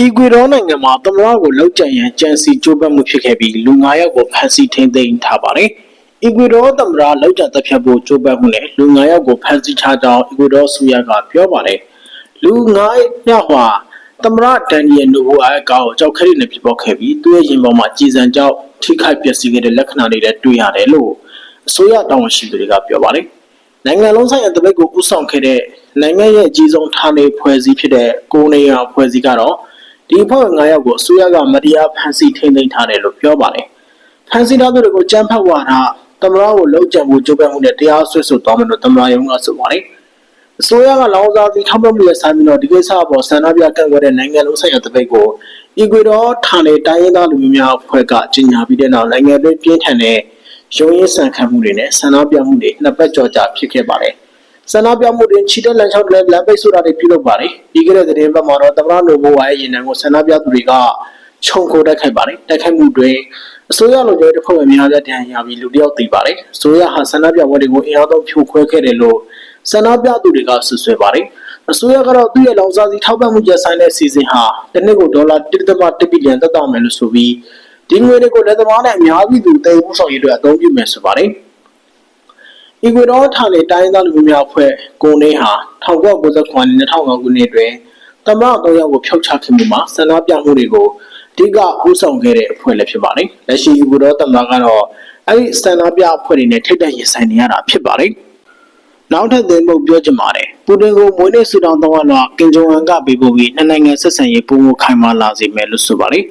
အီကွေဒေါနိုင်ငံမှာသမ္မတကိုလောက်ကျန်ရန်ကြံစီကြိုးပမ်းမှုဖြစ်ခဲ့ပြီးလူ9ယောက်ကိုဖမ်းဆီးထိန်းသိမ်းထားပါတယ်။အီကွေဒေါသမ္မတလောက်ကျန်တပ်ဖြတ်ဖို့ကြိုးပမ်းမှုနဲ့လူ9ယောက်ကိုဖမ်းဆီးထားကြောင်းအီကွေဒေါဆိုရကပြောပါတယ်။လူ9ယောက်ဟာသမ္မတဒန်နီယယ်နိုဘိုအားကောက်ကြောက်ခရီးနဲ့ပြပောက်ခဲ့ပြီးသူ့ရဲ့ရင်ပေါ်မှာကြည်စံကြောက်ထိခိုက်ပျက်စီးခဲ့တဲ့လက္ခဏာတွေလည်းတွေ့ရတယ်လို့အစိုးရတာဝန်ရှိသူတွေကပြောပါတယ်။နိုင်ငံလုံးဆိုင်ရာတပိတ်ကိုဥဆောင်ခဲ့တဲ့နိုင်ငံရဲ့အကြီးဆုံးဌာနေဖွဲ့စည်းဖြစ်တဲ့ကိုနေရဖွဲ့စည်းကတော့ ဒီအဖွဲ့ဝင်9ယောက်ကိုအစိုးရကမတရားဖမ်းဆီးထိန်းသိမ်းထားတယ်လို့ပြောပါတယ်။ဖမ်းဆီးထားသူတွေကိုကြမ်းဖက်ဝါဒတမရကိုလုံးကြံမှုကြိုးပမ်းမှုနဲ့တရားစွဲဆိုသွားမယ်လို့တမရယုံကဆိုပါတယ်။အစိုးရကလောင်စာစီထောက်ပံ့မှုရဲ့ဆိုင်ပြီးတော့ဒီကိစ္စအပေါ်ဆန္ဒပြကန့်ကွက်တဲ့နိုင်ငံလုံးဆိုင်ရာတပိတ်ကိုအီကွေဒေါဌာနေတိုင်းရင်းသားလူမျိုးများအဖွဲ့ကကြီးညာပြီးတဲ့နောက်နိုင်ငံတွင်းပြင်းထန်တဲ့ရုံးရင်းဆန်ခံမှုတွေနဲ့ဆန္ဒပြမှုတွေနှစ်ပတ်ကျော်ကြာဖြစ်ခဲ့ပါတယ်။ ဆန္ဒပြမှုတွေချီတက်လန်ချောက်တွေလမ်းပိတ်ဆိုတာတွေပြုလုပ်ပါတယ်။ပြီးခဲ့တဲ့သတင်းပတ်မှာတော့တမရနိုဘိုဝါရဲ့ရင်နံကိုဆန္ဒပြသူတွေကခြုံခိုတိုက်ခိုက်ပါတယ်။တိုက်ခိုက်မှုတွေအစိုးရလိုကျတဲ့တစ်ဖွဲ့ဝင်များတဲ့တရားရပြီးလူတယောက်တည်ပါတယ်။အစိုးရဟာဆန္ဒပြပွဲတွေကိုအင်အားသုံးဖြိုခွဲခဲ့တယ်လို့ဆန္ဒပြသူတွေကဆွဆွဲပါတယ်။အစိုးရကတော့သူ့ရဲ့လောင်စာစီထောက်ပံ့မှုကျဆိုင်တဲ့စီစဉ်ဟာတစ်နှစ်ကိုဒေါ်လာ1.1ဘီလီယံသက်တောင်းမယ်လို့ဆိုပြီးဒီငွေတွေကိုလက်သမားနဲ့အများပြည်သူတည်မှုဆောင်ရည်တွေအသုံးပြုမယ်ဆိုပါတယ်။ အီကွေဒေါဌာနေတိုင်းသားလူမျိုးများအဖွဲ့ကိုနေဟာ1999ခုနှစ်2009ခုနှစ်တွင်တမန်တော်ယောက်ကိုဖျောက်ချခဲ့မှုမှာဆန္ဒပြမှုတွေကိုအဓိကဥဆောင်ခဲ့တဲ့အဖွဲ့လည်းဖြစ်ပါတယ်။လက်ရှိအီကွေဒေါတမန်ကတော့အဲ့ဒီဆန္ဒပြအဖွဲ့တွေနဲ့ထိတ်တန့်ရင်ဆိုင်နေရတာဖြစ်ပါတယ်။နောက်ထပ်သင်ဖို့ပြောချင်ပါတယ်ပူတင်ကိုမွေးနေ့ဆူတောင်းတော့တော့ကင်ဂျုံအန်ကပေးပို့ပြီးနှစ်နိုင်ငံဆက်ဆံရေးပုံမခိုင်မာလာစေမယ်လို့ဆိုပါတယ်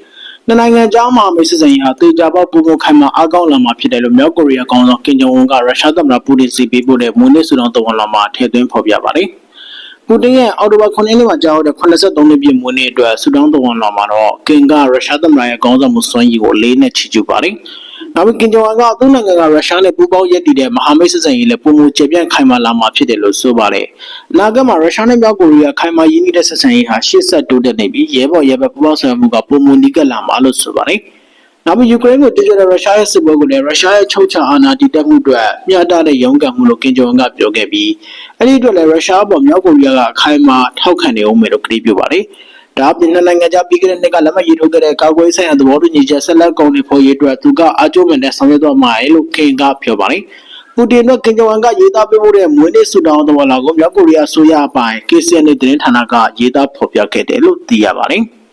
နှစ်နိုင်ငံကြားမှာမိတ်ဆက်ဆံရေးဟာတေချာပေါက်ပုံမခိုင်မာအားကောင်းလာမှာဖြစ်တယ်လို့မြောက်ကိုရီးယားကောင်ဆောင်ကင်ဂျုံအန်ကရုရှားသမ္မတပူတင်စီပေးပို့တဲ့မွေးနေ့ဆူတောင်းတော့လာမှာထည့်သွင်းဖော်ပြပါတယ်ပူတင်ရဲ့အော်တိုဘာ9ရက်နေ့မှာကြာရောက်တဲ့83နှစ်ပြည့်မွေးနေ့အတွက်ဆူတောင်းတော်ဝင်လာမှာတော့ကင်ကရုရှားသမ္မတရဲ့ခေါင်းဆောင်မှုစွမ်းရည်ကိုလေးနဲ့ချီးကျူးပါတယ်။ နောက်ပြီးကင်ဂျော်ဝမ်ကသူ့နိုင်ငံကရုရှားနဲ့ပူးပေါင်းရည်တည်တဲ့မဟာမိတ်ဆက်ဆံရေးလည်းပုံမကျေပြန့်ခိုင်မာလာမှာဖြစ်တယ်လို့ဆိုပါတယ်။အနာဂတ်မှာရုရှားနဲ့မြောက်ကိုရီးယားခိုင်မာရင်းနှီးတဲ့ဆက်ဆံရေးဟာရှေ့ဆက်တိုးတက်နေပြီးရဲဘော်ရဲဘက်ပူးပေါင်းဆောင်ရွက်မှုကပုံမနီးကပ်လာမှာလို့ဆိုပါတယ်။နောက်ပြီးယူကရိန်းကိုတည်ကြတဲ့ရုရှားရဲ့စစ်ပွဲကိုလည်းရုရှားရဲ့ချုပ်ချာအာဏာတည်တက်မှုအတွက်မျှတတဲ့ရုန်းကန်မှုလို့ကင်ဂျုံအန်ကပြောခဲ့ပြီးအဲ့ဒီအတွက်လည်းရုရှားပေါ်မြောက်ကိုရီးယားကအခိုင်အမာထောက်ခံနေအောင်မယ်လို့ကတိပြုပါတယ်။ ဒါအပြင်နှစ်နိုင်ငံကြားပြီးခဲ့တဲ့နှစ်ကလက်မှတ်ရေးထိုးခဲ့တဲ့ကာကွယ်ဆိုင်ရာသဘောတူညီချက်ဆက်လက်ကုန်နေဖို့ရေးအတွက်သူကအားကျိုးမဲ့တဲ့ဆောင်ရွက်သွားမှာလေလို့ခင်ကပြောပါတယ်။ပူတင်တို့ကင်ဂျုံအန်ကရေးသားပေးဖို့တဲ့မွေးနေ့ဆုတောင်းတော်လာကိုမြောက်ကိုရီးယားဆိုရအပိုင် KCN နဲ့သတင်းဌာနကရေးသားဖော်ပြခဲ့တယ်လို့သိရပါတယ်။